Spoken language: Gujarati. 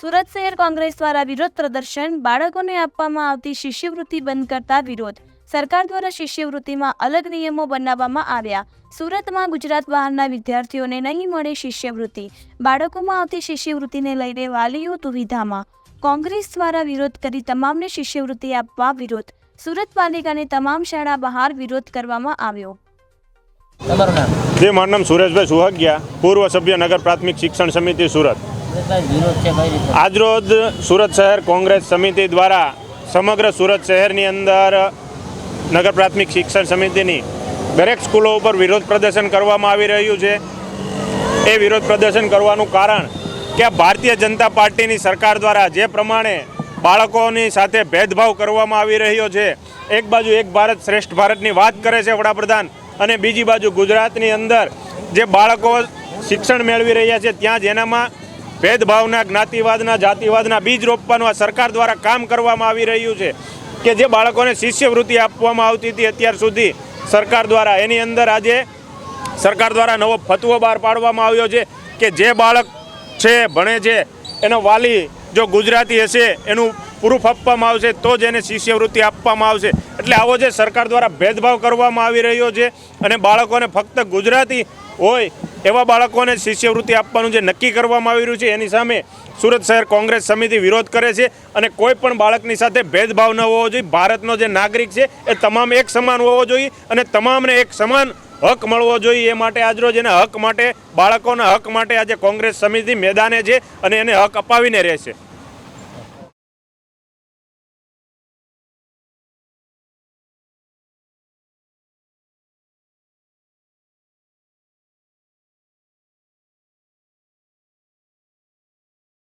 સુરત શહેર કોંગ્રેસ દ્વારા વિરોધ પ્રદર્શન, બાળકોને આપવામાં આવતી શિષ્યવૃત્તિ બંધ કરતા વિરોધ. સરકાર દ્વારા શિષ્યવૃત્તિમાં અલગ નિયમો બનાવવામાં આવ્યા. સુરતમાં ગુજરાત બહારના વિદ્યાર્થીઓને નહીં મળે શિષ્યવૃત્તિ. બાળકોમાં આવતી શિષ્યવૃત્તિને લઈને વાલીઓ દુવિધામાં. કોંગ્રેસ દ્વારા વિરોધ કરી તમામને શિષ્યવૃત્તિ આપવા વિરોધ. સુરત પાલિકાની તમામ શાળા બહાર વિરોધ કરવામાં આવ્યો. તમારું નામ? જે મારું નામ સુરેશભાઈ સુહગિયા પૂર્વ સભ્ય નગર પ્રાથમિક શિક્ષણ સમિતિ સુરત. આજરોજ સુરત શહેર કોંગ્રેસ સમિતિ દ્વારા સમગ્ર સુરત શહેરની અંદર નગર પ્રાથમિક શિક્ષણ સમિતિની દરેક સ્કૂલો ઉપર વિરોધ પ્રદર્શન કરવામાં આવી રહ્યું છે. એ વિરોધ પ્રદર્શન કરવાનું કારણ કે ભારતીય જનતા પાર્ટીની સરકાર દ્વારા જે પ્રમાણે બાળકોની સાથે ભેદભાવ કરવામાં આવી રહ્યો છે એક બાજુ એક ભારત શ્રેષ્ઠ ભારતની વાત કરે છે વડાપ્રધાન અને બીજી બાજુ ગુજરાતની અંદર જે બાળકો શિક્ષણ મેળવી રહ્યા છે, ત્યાં જેનામાં ભેદભાવના, જ્ઞાતિવાદના, જાતિવાદના બીજ રોપવાનું આ સરકાર દ્વારા કામ કરવામાં આવી રહ્યું છે કે જે બાળકોને શિષ્યવૃત્તિ આપવામાં આવતી હતી અત્યાર સુધી સરકાર દ્વારા. એની અંદર આજે સરકાર દ્વારા નવો ફતવો બહાર પાડવામાં આવ્યો છે કે જે બાળક છે, ભણે છે, એનો વાલી જો ગુજરાતી હશે, એનું પ્રૂફ આપવામાં આવશે, તો જ એને શિષ્યવૃત્તિ આપવામાં આવશે. એટલે આવો જે સરકાર દ્વારા ભેદભાવ કરવામાં આવી રહ્યો છે અને બાળકોને ફક્ત ગુજરાતી હોય એવા બાળકોને શિષ્યવૃત્તિ આપવાનું જે નક્કી કરવામાં આવી રહ્યું છે, એની સામે સુરત શહેર કોંગ્રેસ સમિતિ વિરોધ કરે છે અને કોઈ પણ બાળકની સાથે ભેદભાવ ન હોવો જોઈએ. ભારતનો જે નાગરિક છે એ તમામ એક સમાન હોવો જોઈએ અને તમામને એક સમાન હક મળવો જોઈએ. એ માટે આજરોજ એના હક માટે, બાળકોના હક માટે આજે કોંગ્રેસ સમિતિ મેદાને છે અને એને હક અપાવીને રહેશે.